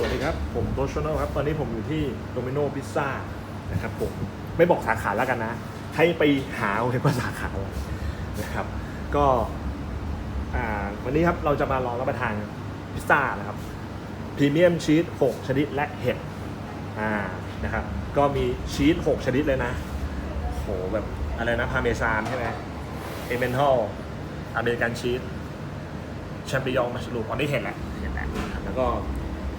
สวัสดีครับ ผมโตชโนครับ ตอนนี้ผมอยู่ที่โดมิโนพิซซ่านะครับผมไม่บอกสาขาแล้วกันนะ ให้ไปหาเอาเองว่าสาขาอะไรนะครับ ก็วันนี้ครับเราจะมาลองรับประทานพิซซ่านะครับพรีเมียมชีส6 ชนิดและเห็ดอ่านะครับ ก็มีชีส6 ชนิดเลยนะโหแบบอะไรนะพาเมซานใช่ไหมเอเมนทัลอเมริกันชีสแชมเปิยองมัชรูมอันนี้เห็นแล้วเห็นแล้วนะแล้วก็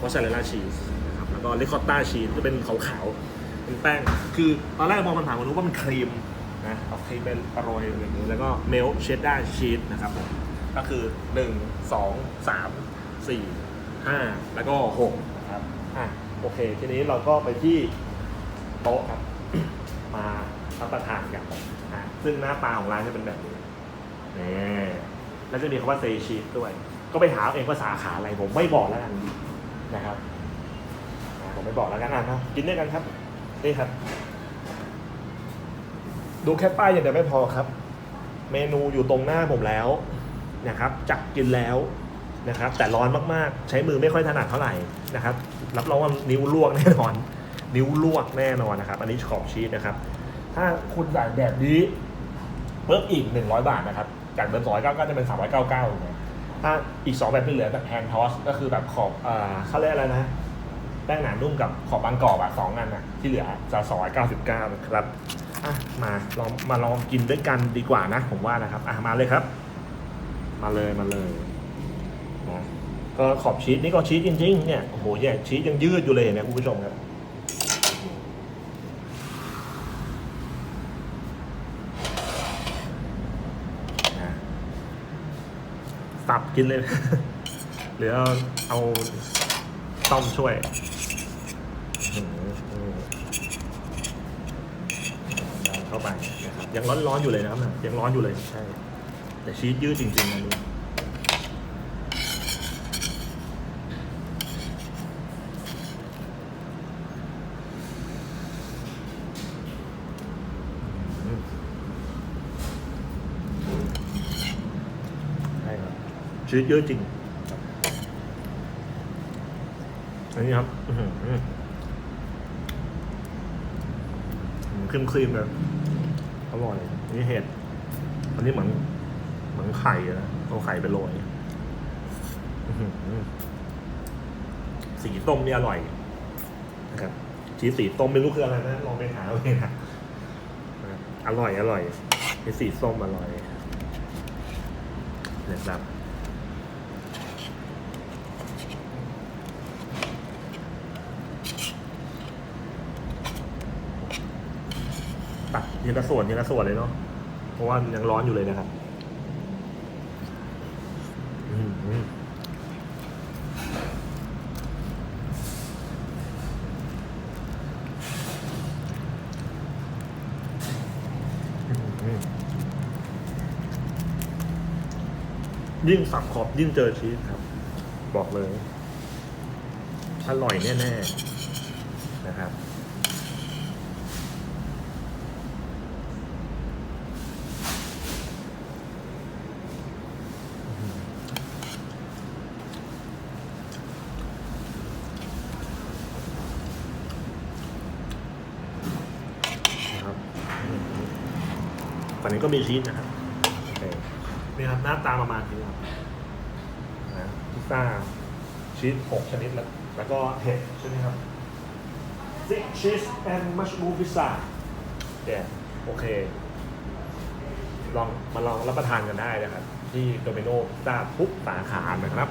มอสซาเรลล่าชีสนะครับแล้วก็ริคอตต้าชีสจะเป็นขาวๆเป็นแป้ง คือตอนแรกมองมันผ่านมารู้ว่ามันครีมนะเอาครีมเป็นโรยอย่างนี้แล้วก็เมลเชดดาชีสนะครับผมก็คือ 1 2 3 4 5 แล้วก็6นะครับอะโอเค ทีนี้เราก็ไปที่โต๊ะครับ มารับประทานกันอะซึ่งหน้าตาของร้านจะเป็นแบบนี้นี่แล้วจะมีคำว่าเซชีตด้วย ก็ไปหาเอาเองว่าสาขาอะไรผมไม่บอกแล้วกัน นะครับผมไม่บอกแล้วกันนะกินด้วยกันครับนี่ครับ ดูแค่ป้ายอย่างเดียวไม่พอครับ เมนูอยู่ตรงหน้าผมแล้วนะครับจักกินแล้วนะครับ แต่ร้อนมากๆ ใช้มือไม่ค่อยถนัดเท่าไหร่นะครับ รับรองว่านิ้วลวกแน่นอน นิ้วลวกแน่นอนนะครับ อันนี้ขอบชีสนะครับ ถ้าคุณใส่แบบนี้เพิ่มอีก 100 บาทนะครับ จากเดิม299ก็จะเป็น399นะ ถ้าอีก 2 แบบที่เหลือแบบแฮนด์ทอสก็คือแบบขอบอ่าเขาเรียกอะไรนะแป้งหนานุ่มกับขอบบางกรอบอะสองอันอะที่เหลือจะ299นะครับอะมาลองมาลองกินด้วยกันดีกว่านะ ผมว่านะครับอะมาเลยครับ มาเลยมาเลยนะก็ขอบชีสนี่ก็ชีสจริงๆเนี่ยโอ้โหเนี่ยชีสยังยืดอยู่เลยเนี่ยคุณผู้ชมครับ สับกินเลย หรือเอาเอาต้อมช่วยเข้าไปนะครับยังร้อนๆอยู่เลยนะครับยังร้อนอยู่เลยใช่ แต่ชีสยืดจริงๆนะนี่ม ใช่ครับ ชีวิตเยอะจริง อันนี้ครับอื้อหืออื้อครีมครีมเลยอร่อยนี่เห็ด อันนี้เหมือน เหมือนไข่นะ เอาไข่ไปโรยสีต้มนี่อร่อยนะครับชีสสีต้มไม่รู้คืออะไรนะ ลองไปหาเอาเองนะอร่อยอร่อยสีส้มอร่อยนะครับ ทีละส่วนทีละส่วนเลยเนาะเพราะว่ายังร้อนอยู่เลยนะครับยิ่งสับขอบยิ่งเจอชีสครับ บอกเลย อร่อยแน่ ๆ นะครับ ฝั่งนี้ก็มีชีสนะครับโอเคนี่ครับหน้าตาประมาณนี้ครับนะพิซซ่าชีสหกชนิดแล้วแล้วก็เห็ดใช่ไหมครับ six cheese and mushroom pizza เนี่ยโอเค ลองมาลองรับประทานกันได้นะครับ ที่โดมิโนพิซซ่าทุกสาขานะครับ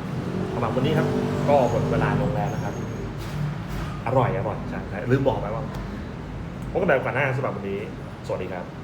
สำหรับวันนี้ครับ ก็หมดเวลาลงแล้วนะครับ อร่อยอร่อยใช่ใช่ลืมบอกไปว่าพบกันใหม่โอกาสหน้าสำหรับวันนี้ สวัสดีครับ